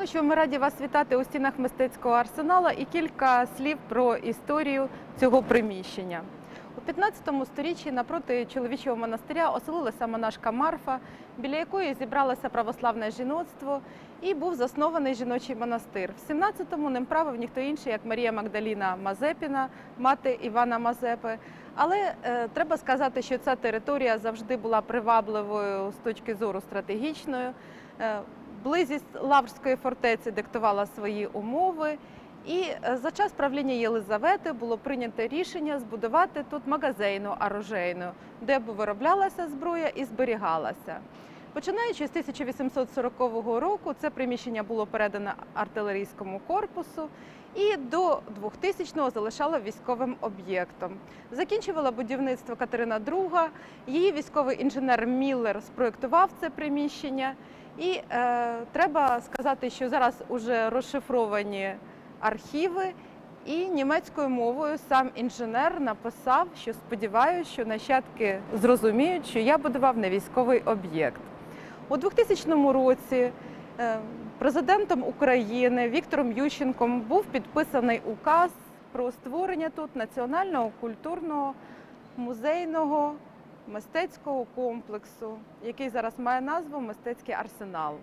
Ну що, ми раді вас вітати у стінах мистецького арсенала і кілька слів про історію цього приміщення. У 15 сторіччі напроти чоловічого монастиря оселилася монашка Марфа, біля якої зібралося православне жіноцтво, і був заснований жіночий монастир. В 17-му ним правив ніхто інший, як Марія Магдаліна Мазепіна, мати Івана Мазепи. Але е, треба сказати, що ця територія завжди була привабливою з точки зору стратегічної. Е, Близість Лаврської фортеці диктувала свої умови, і е, за час правління Єлизавети було прийнято рішення збудувати тут магазейну оружейну, де б вироблялася зброя і зберігалася. Починаючи з 1840 року, це приміщення було передано артилерійському корпусу і до 2000-го залишало військовим об'єктом. Закінчувала будівництво Катерина II, її військовий інженер Міллер спроєктував це приміщення. І е, треба сказати, що зараз уже розшифровані архіви, і німецькою мовою сам інженер написав, що сподіваюся, що нащадки зрозуміють, що я будував не військовий об'єкт. У 2000 році е, президентом України Віктором Ющенком був підписаний указ про створення тут національного культурного музейного мистецького комплексу, який зараз має назву Мистецький арсенал.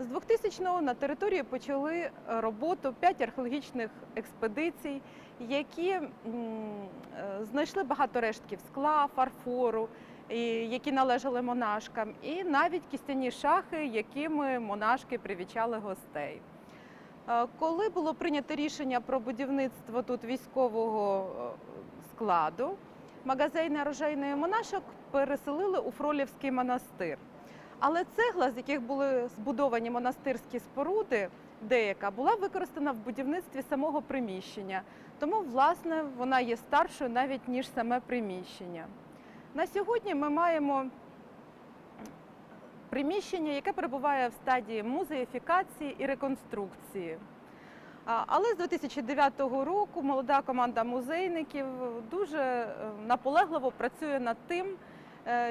З 2000-го на території почали е, роботу п'ять археологічних експедицій, які е, знайшли багато рештків скла, фарфору, які належали монашкам, і навіть кістяні шахи, якими монашки привічали гостей. Е, Коли було прийнято рішення про будівництво тут військового складу, магазини оружейної монашок переселили у Фролівський монастир. Але цегла, з яких були збудовані монастирські споруди, деяка була використана в будівництві самого приміщення. Тому, власне, вона є старшою навіть ніж саме приміщення. На сьогодні ми маємо приміщення, яке перебуває в стадії музеїфікації і реконструкції. Але з 2009 року молода команда музейників дуже е, наполегливо працює над тим,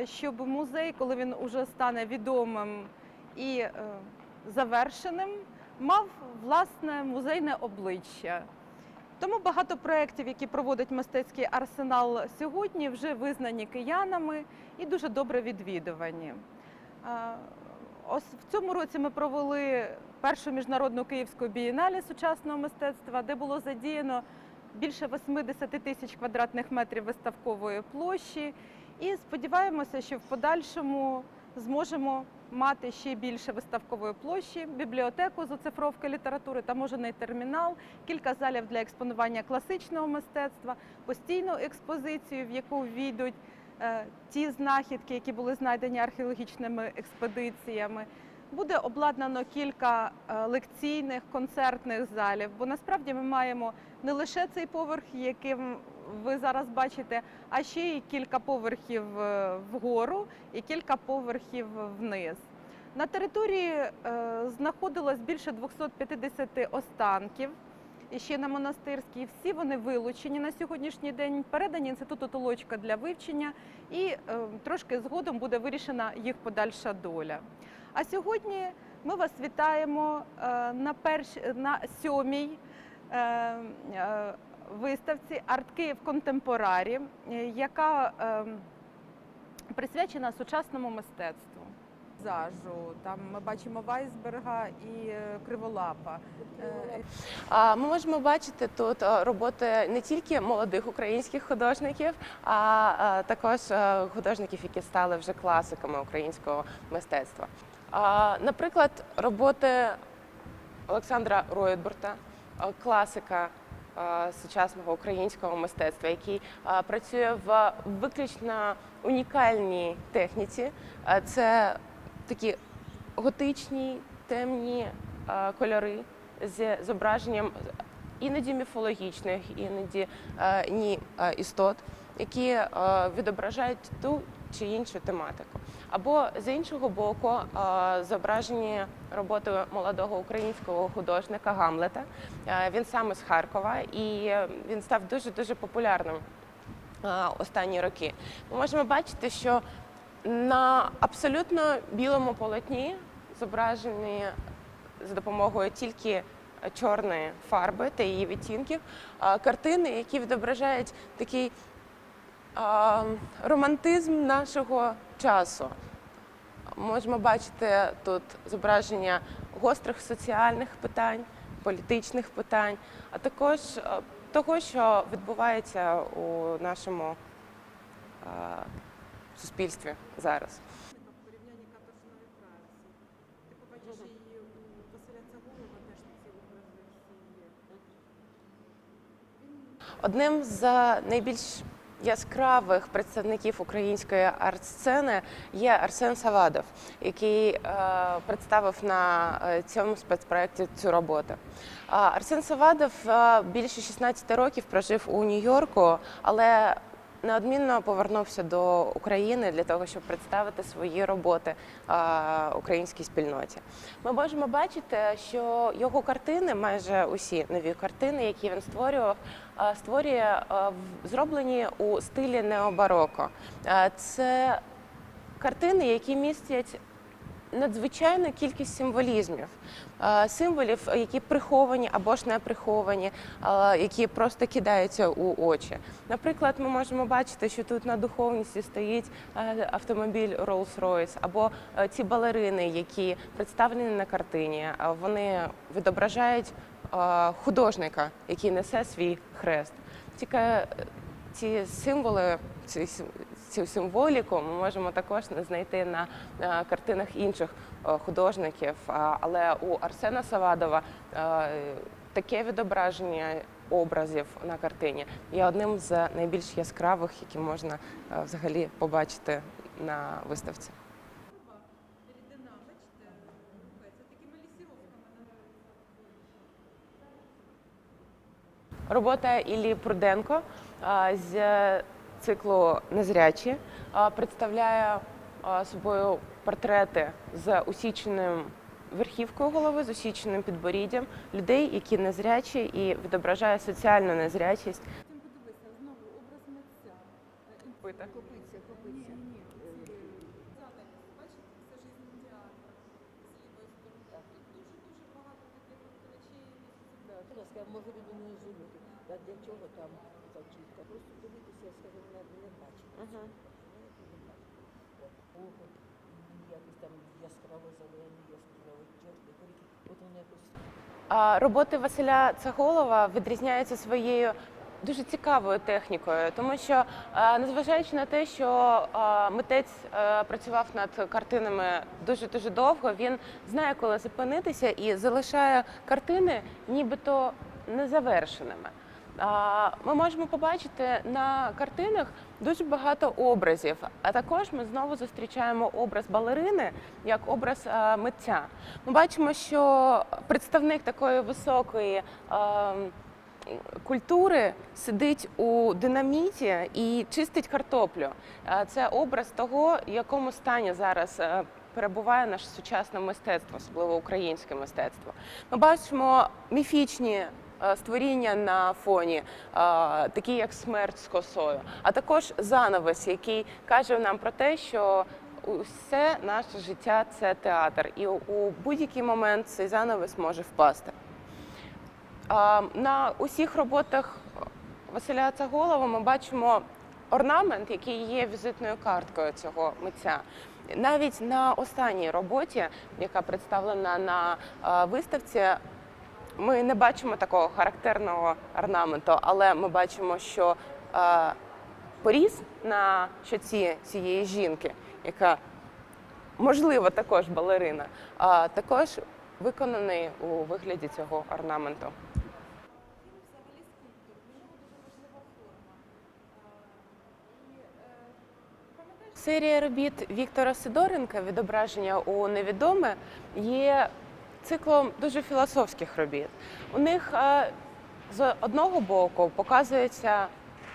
щоб музей, коли він уже стане відомим і е, завершеним, мав власне музейне обличчя. Тому багато проєктів, які проводить мистецький арсенал сьогодні, вже визнані киянами і дуже добре відвідувані. Ось в цьому році ми провели першу міжнародну київську бієнале сучасного мистецтва, де було задіяно більше 80 тисяч квадратних метрів виставкової площі. І сподіваємося, що в подальшому зможемо мати ще більше виставкової площі, бібліотеку з оцифровки літератури, таможений термінал, кілька залів для експонування класичного мистецтва, постійну експозицію, в яку війдуть е, ті знахідки, які були знайдені археологічними експедиціями. Буде обладнано кілька е, лекційних концертних залів, бо насправді ми маємо не лише цей поверх, яким ви зараз бачите, а ще й кілька поверхів е, вгору і кілька поверхів вниз. На території е, знаходилось більше 250 останків. І ще на монастирській всі вони вилучені на сьогоднішній день, передані інституту Толочка для вивчення, і е, трошки згодом буде вирішена їх подальша доля. А сьогодні ми вас вітаємо е, на перш на сьомій е, е, виставці Арт Київ Контемпорарі, яка присвячена сучасному мистецтву. Зажу там ми бачимо Вайсберга і Криволапа. А, Ми можемо бачити тут роботи не тільки молодих українських художників, а також художників, які стали вже класиками українського мистецтва. Наприклад, роботи Олександра Роєдбурта, е, класика сучасного українського мистецтва, який працює в виключно унікальній техніці. Це такі готичні темні кольори з зображенням іноді міфологічних, іноді ні істот, які відображають ту чи іншу тематику. Або з іншого боку, е, зображені роботи молодого українського художника Гамлета. Е, Він саме з Харкова, і він став дуже дуже популярним е, останні роки. Ми можемо бачити, що на абсолютно білому полотні зображені за допомогою тільки чорної фарби та її відтінків картини, які відображають такий романтизм нашого часу. Можемо бачити тут зображення гострих соціальних питань, політичних питань, а також е, того, що відбувається у нашому е, суспільстві зараз. Одним з найбільш яскравих представників української арт-сцени є Арсен Савадов, який е, представив на е, цьому спецпроекті цю роботу. Арсен Савадов е, більше 16 років прожив у Нью-Йорку, але неодмінно повернувся до України для того, щоб представити свої роботи е, українській спільноті. Ми можемо бачити, що його картини, майже усі нові картини, які він створював, створює е, зроблені у стилі необароко. Е, Це картини, які містять надзвичайну кількість символізмів, Е, символів, які приховані або ж не приховані, е, які просто кидаються у очі. Наприклад, ми можемо бачити, що тут на духовності стоїть е, автомобіль Rolls-Royce, або е, ці балерини, які представлені на картині, е, вони відображають е, художника, який несе свій хрест. Тільки е, ці символи, цю символіку ми можемо також знайти на е, картинах інших е, художників. Але у Арсена Савадова е, таке відображення образів на картині є одним з найбільш яскравих, які можна е, взагалі побачити на виставці. Робота Іллі Пруденко з циклу Незрячі представляє собою портрети з усіченим верхівкою голови, з усіченим підборіддям людей, які незрячі, і відображає соціальну незрячість. Копиця, копиця. Ви не розуміти, а для чого там та? Просто дивитися, я скажу, не, не Око, і якось там яскраво зелений, яскраво горіхи. От воно якось А, Роботи Василя Цаголова відрізняються своєю дуже цікавою технікою, тому що, е, незважаючи на те, що е, митець е, працював над картинами дуже дуже довго, він знає, коли зупинитися і залишає картини нібито незавершеними. Ми можемо побачити на картинах дуже багато образів. А також ми знову зустрічаємо образ балерини як образ е, митця. Ми бачимо, що представник такої високої е, культури сидить у динаміті і чистить картоплю. Е, Це образ того, в якому стані зараз. Перебуває наше сучасне мистецтво, особливо українське мистецтво. Ми бачимо міфічні створіння на фоні, е, такі як смерть з косою, а також занавес, який каже нам про те, що усе наше життя це театр, і у будь-який момент цей занавес може впасти. На усіх роботах Василя Цаголова ми бачимо орнамент, який є візитною карткою цього митця. Навіть на останній роботі, яка представлена на е, виставці, ми не бачимо такого характерного орнаменту, але ми бачимо, що е, поріз на щоці цієї жінки, яка можливо також балерина, а також виконаний у вигляді цього орнаменту. Серія робіт Віктора Сидоренка відображення у невідоме є циклом дуже філософських робіт. У них е, з одного боку показується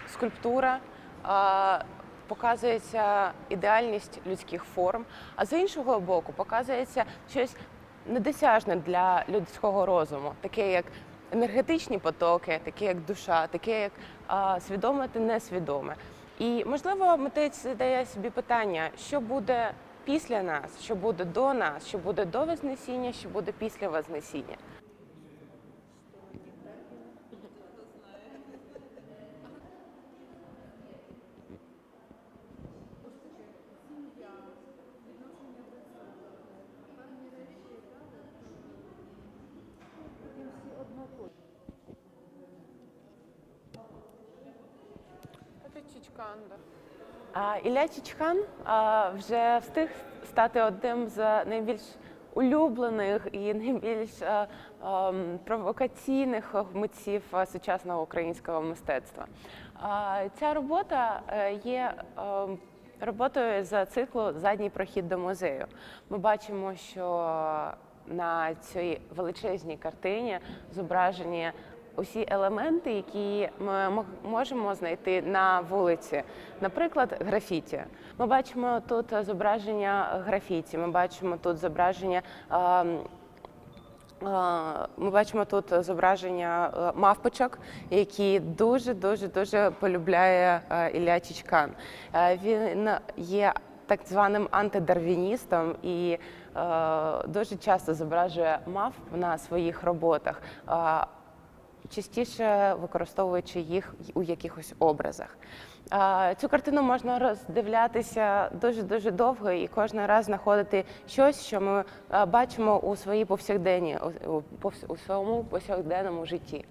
скульптура, е, показується ідеальність людських форм, а з іншого боку показується щось недосяжне для людського розуму, таке як енергетичні потоки, таке як душа, таке як е, свідоме та несвідоме. І можливо, митець задає собі питання, що буде після нас, що буде до нас, що буде до Вознесіння, що буде після Вознесіння. А Ілля Чичкан а, вже встиг стати одним з найбільш улюблених і найбільш ем, провокаційних митців сучасного українського мистецтва. Ця робота е, є ем, роботою з циклу Задній прохід до музею. Ми бачимо, що на цій величезній картині зображені усі елементи, які ми мо- можемо знайти на вулиці. Наприклад, графіті. Ми бачимо тут зображення графіті, ми бачимо тут зображення. Ми бачимо тут зображення е, мавпочок, які дуже дуже дуже полюбляє е, Ілля Чичкан. Е, Він є так званим антидарвіністом і дуже часто зображує мавп на своїх роботах. Частіше використовуючи їх у якихось образах. Цю картину можна роздивлятися дуже дуже довго і кожен раз знаходити щось, що ми бачимо у своїй повсякденні, у, у, повс- у своєму повсякденному житті.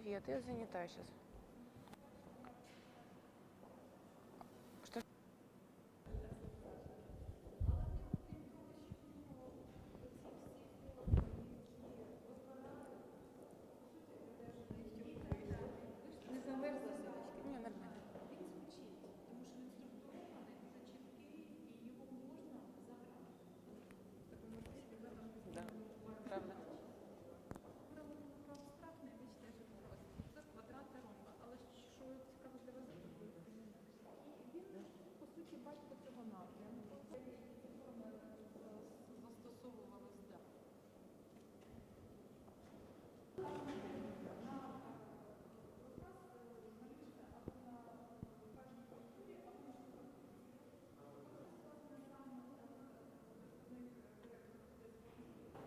Привет, я занята сейчас.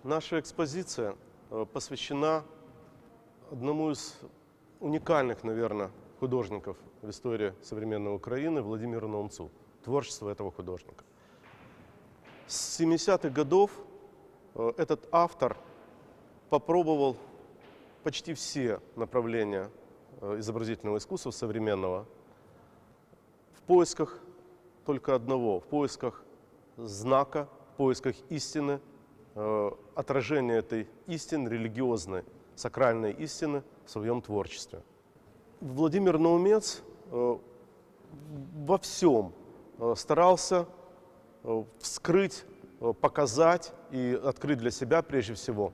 Наша экспозиция э, посвящена одному из уникальных, наверное, художников в истории современной Украины, Владимиру Наумцу, творчество этого художника. С 70-х годов э, этот автор попробовал почти все направления э, изобразительного искусства современного в поисках только одного, в поисках знака, в поисках истины, э, отражения этой истины, религиозной, сакральной истины в своем творчестве. Владимир Наумец э, во всем э, старался вскрыть, показать и открыть для себя прежде всего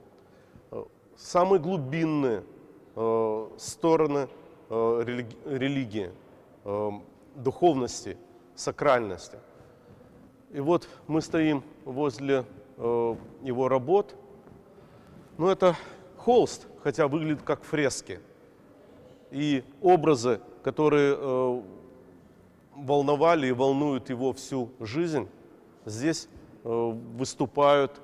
самые глубинные стороны религи- религии, духовности, сакральности. И вот мы стоим возле его работ. Ну, это холст, хотя выглядит как фрески. И образы, которые э, волновали и волнуют его всю жизнь, здесь э, выступают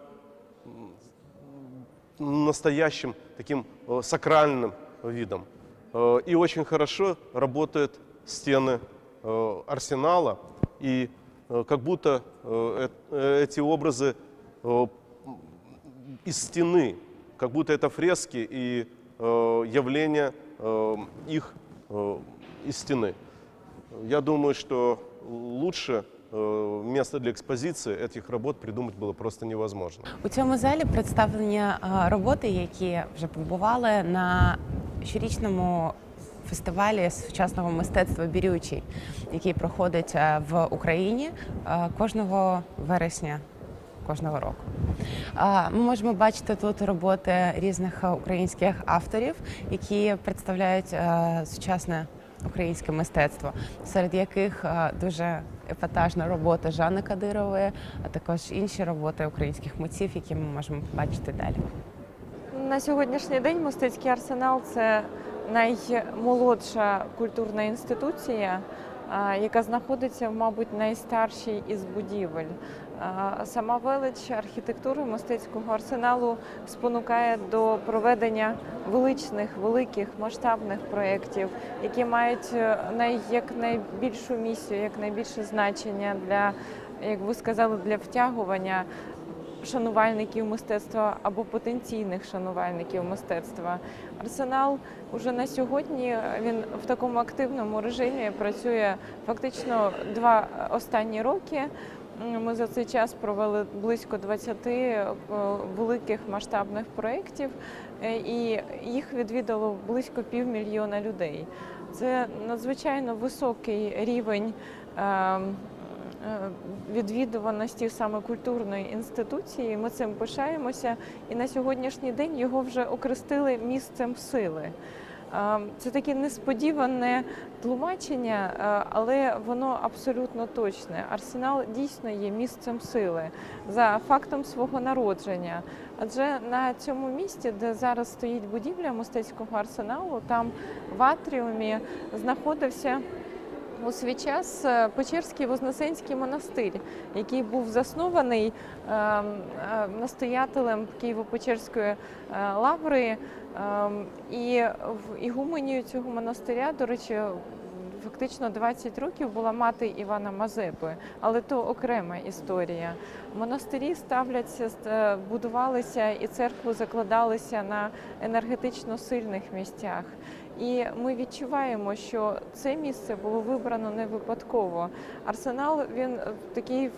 настоящим таким э, сакральным видом. Э, И очень хорошо работают стены э, арсенала, и э, как будто э, э, эти образы э, из стены, как будто это фрески и э, явления э, их э, из стены. Я думаю, что лучше э, место для экспозиции этих работ придумать было просто невозможно. У цьому залі представлені е, роботи, які вже побували на щорічному фестивалі сучасного мистецтва Бірючий, який проходить е, в Україні е, кожного вересня кожного року. Ми можемо бачити тут роботи різних е, українських авторів, які представляють е, сучасне українське мистецтво, серед яких е, дуже епатажна робота Жанни Кадирової, а також інші роботи українських митців, які ми можемо побачити далі. На сьогоднішній день мистецький арсенал це наймолодша культурна інституція, яка знаходиться, мабуть, найстаршій із будівель. Сама велич архітектури мистецького арсеналу спонукає до проведення величних, великих масштабних проєктів, які мають е, най, як найбільшу місію, як найбільше значення для, як ви сказали, для втягування шанувальників мистецтва або потенційних шанувальників мистецтва. Арсенал уже на сьогодні він в такому активному режимі працює фактично два останні роки. Ми за цей час провели близько 20 е, великих масштабних проєктів, е, і їх відвідало близько півмільйона людей. Це надзвичайно високий рівень. ем, е, відвідуваності саме культурної інституції. Ми цим пишаємося, і на сьогоднішній день його вже окрестили місцем сили. Е, Це таке несподіване тлумачення, е, але воно абсолютно точне. Арсенал дійсно є місцем сили за фактом свого народження. Адже на цьому місці, де зараз стоїть будівля мистецького арсеналу, там в атріумі знаходився у свій час е, Печерський Вознесенський монастир, який був заснований е, е, настоятелем Києво-Печерської е, лаври. Е, І в ігуменію цього монастиря, до речі, фактично 20 років була мати Івана Мазепи, але то окрема історія. Монастирі ставляться, будувалися і церкви закладалися на енергетично сильних місцях. І ми відчуваємо, що це місце було вибрано не випадково. Арсенал він е, такий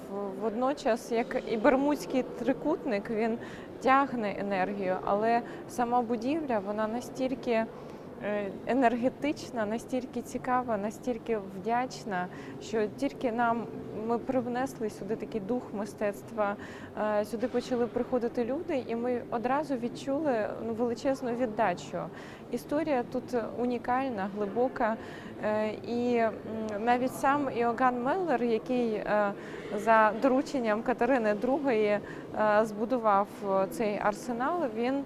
водночас, як і Бермудський трикутник, він тягне енергію, але сама будівля вона настільки енергетична, настільки цікава, настільки вдячна, що тільки нам ми привнесли сюди такий дух мистецтва. е, Сюди почали приходити люди, і ми одразу відчули ну, величезну віддачу. Історія тут унікальна, глибока. е, І навіть сам Іоганн Меллер, який е, за дорученням Катерини II е, збудував е, цей арсенал, він е,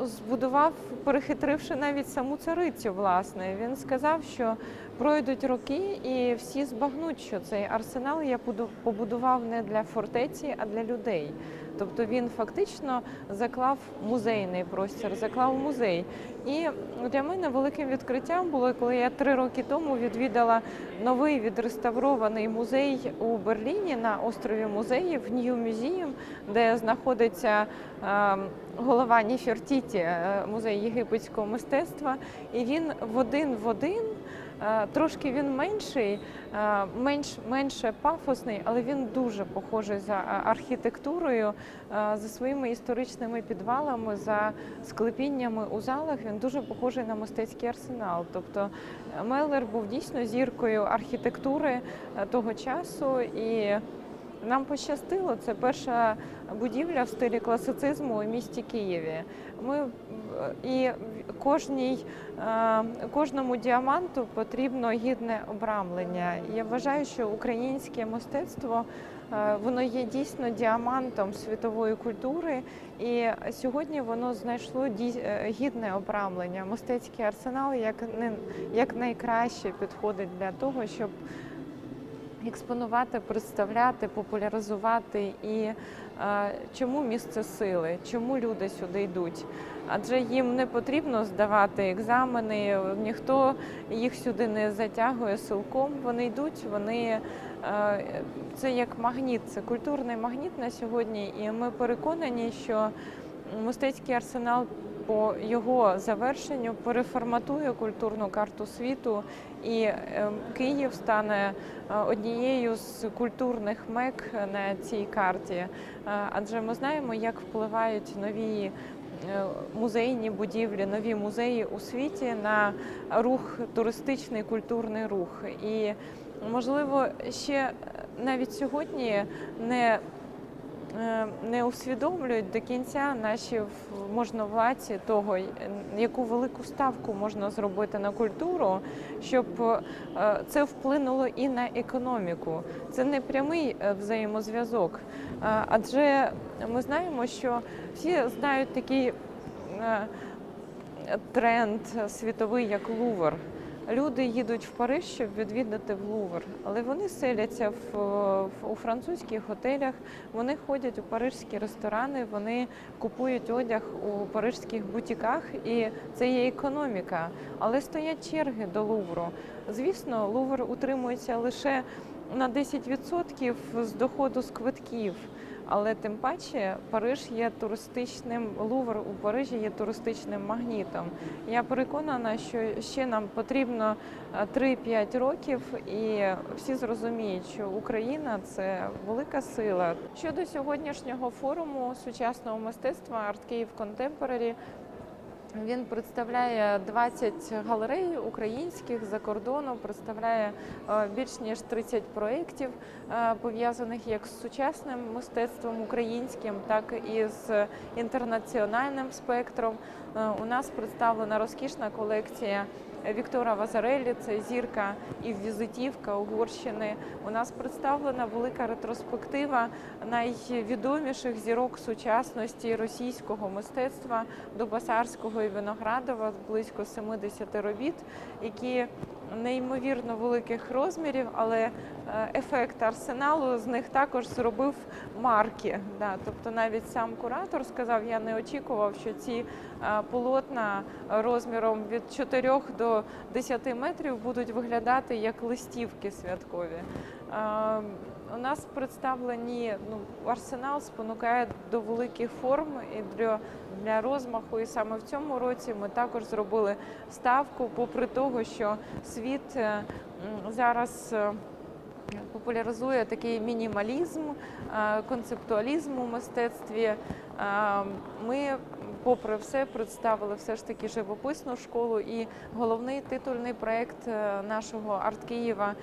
збудував, перехитривши навіть саму царицю. Власне, він сказав, що пройдуть роки, і всі збагнуть, що цей арсенал я буду- побудував не для фортеці, а для людей. Тобто він фактично заклав музейний простір, заклав музей. І для мене великим відкриттям було, коли я три роки тому відвідала новий відреставрований музей у Берліні на острові музеїв Нью Мюзієм, де знаходиться е, голова Ніфертіті, е, музей єгипетського мистецтва. І він в один в один. Е, Трошки він менший, е, менш, менше пафосний, але він дуже похожий за е, архітектурою, за своїми історичними підвалами, за склепіннями у залах. Він дуже похожий на мистецький арсенал. Тобто Меллер був дійсно зіркою архітектури того часу і. Нам пощастило, це перша будівля в стилі класицизму у місті Києві. Ми і кожній, е, кожному діаманту потрібно гідне обрамлення. Я вважаю, що українське мистецтво е, воно є дійсно діамантом світової культури, і сьогодні воно знайшло е, гідне обрамлення. Мистецький арсенал як не як найкраще підходить для того, щоб експонувати, представляти, популяризувати і е, чому місце сили, чому люди сюди йдуть. Адже їм не потрібно здавати екзамени, ніхто їх сюди не затягує силком. Вони йдуть, вони е, це як магніт, це культурний магніт на сьогодні. І ми переконані, що мистецький арсенал по його завершенню переформатує культурну карту світу, і е, Київ стане е, однією з культурних мек на цій карті. Адже ми знаємо, як впливають нові музейні будівлі, нові музеї у світі на рух, туристичний культурний рух. І можливо, ще навіть сьогодні не е, не усвідомлюють до кінця наші можновладці того, е, яку велику ставку можна зробити на культуру, щоб е, це вплинуло і на економіку. Це не прямий е, взаємозв'язок, Е, адже ми знаємо, що всі знають такий е, тренд світовий, як Лувр. Люди їдуть в Париж, щоб відвідати в Лувр, але вони селяться в, в у французьких готелях, вони ходять у парижські ресторани, вони купують одяг у парижських бутіках, і це є економіка. Але стоять черги до Лувру. Звісно, Лувр утримується лише на 10% з доходу з квитків. Але тим паче Париж є туристичним Лувр у Парижі є туристичним магнітом. Я переконана, що ще нам потрібно е, 3-5 років, і всі зрозуміють, що Україна це велика сила. Щодо сьогоднішнього форуму сучасного мистецтва Art Kyiv Contemporary, він представляє 20 галерей українських за кордону, представляє е, більш ніж 30 проєктів, е, пов'язаних як з сучасним мистецтвом українським, так і з інтернаціональним спектром. Е, У нас представлена розкішна колекція Віктора Вазарелі, це зірка і візитівка Угорщини. У нас представлена велика ретроспектива найвідоміших зірок сучасності російського мистецтва до Басарського і Виноградова, близько 70 робіт, які неймовірно великих розмірів, але е, ефект арсеналу з них також зробив марки. Да. Тобто навіть сам куратор сказав, я не очікував, що ці е, полотна розміром від 4 до 10 метрів будуть виглядати як листівки святкові. У нас представлені ну, арсенал спонукає до великих форм і для, для розмаху. І саме в цьому році ми також зробили ставку, попри того, що світ е, зараз. е, Популяризує такий мінімалізм, е, концептуалізм у мистецтві. Ми, попри все, представили все ж таки живописну школу. І головний титульний проєкт е, нашого арт Києва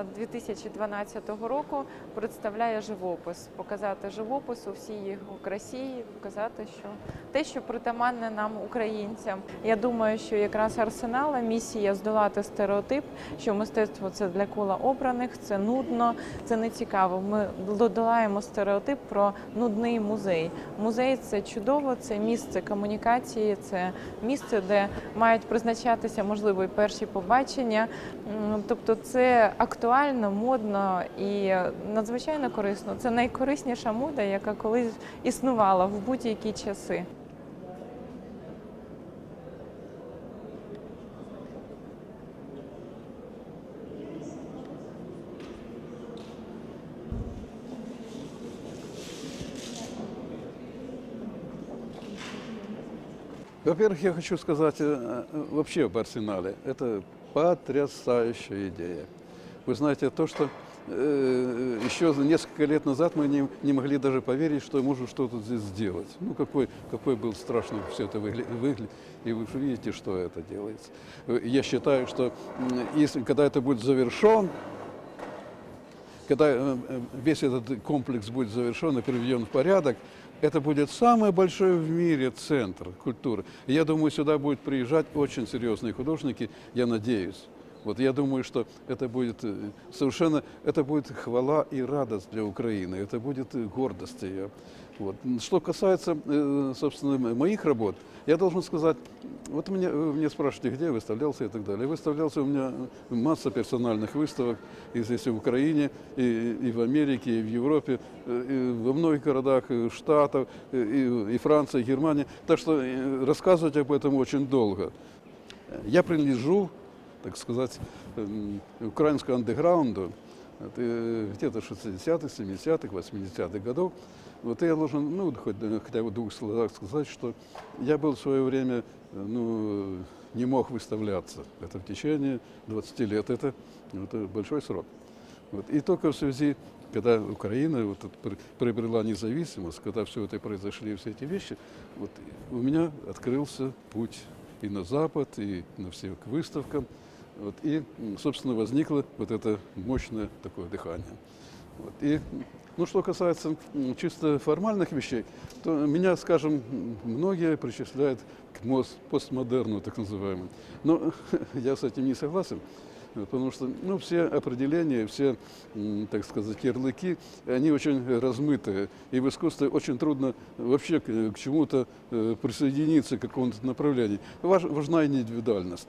е, 2012 року представляє живопис, показати живопис у всій його красі, показати, що те, що притаманне нам, українцям. Я думаю, що якраз арсенала місія здолати стереотип, що мистецтво це для кола обраних, це нудно, це не цікаво. Ми долаємо стереотип про нудний музей. Музей це чудово, це місце комунікації, це місце, де мають призначатися можливо і перші побачення. Тобто, це актуально, модно і надзвичайно корисно. Це найкорисніша мода, яка колись існувала в будь-які часи. Во-первых, я хочу сказать э, э, вообще об арсенале. Это потрясающая идея. Вы знаете, то, что э, еще за несколько лет назад мы не, не могли даже поверить, что можно что-то здесь сделать. Ну, какой, какой был страшный все это выгля- выглядит. И вы видите, что это делается. Э, Я считаю, что если, когда это будет завершен, когда э, э, весь этот комплекс будет завершен и приведен в порядок, это будет самый большой в мире центр культуры. И я думаю, сюда будут приезжать очень серьезные художники, я надеюсь. Вот я думаю, что это будет э, совершенно, это будет хвала и радость для Украины, это будет э, гордость ее. Вот. Что касается, э, собственно, моих работ, я должен сказать, вот меня, вы меня спрашиваете, где я выставлялся и так далее. Выставлялся у меня масса персональных выставок и здесь, и в Украине, и, и в Америке, и в Европе, э, и во многих городах э, Штатов, э, и, и Франция, и Германия. Так что э, рассказывать об этом очень долго. Я принадлежу, так сказать, эм, украинскому андеграунду, э, где-то 60-х, 70-х, 80-х годов. Вот я должен, ну, хоть, э, хотя бы в двух словах сказать, что я был в свое время, э, ну, не мог выставляться. Это в течение 20 лет, это, это большой срок. Вот. И только в связи когда Украина вот, это при- приобрела независимость, когда все это произошли, все эти вещи, вот, у меня открылся путь и на Запад, и на все к выставкам. Вот, и, м, собственно, возникло вот это мощное такое дыхание. Вот, и, ну, что касается чисто формальных вещей, то меня, скажем, многие причисляют к постмодерну, так называемому. Но я с этим не согласен. Потому что ну, все определения, все, так сказать, ярлыки, они очень размытые. И в искусстве очень трудно вообще к, к чему-то э, присоединиться, к какому-то направлению. Важ- важна индивидуальность.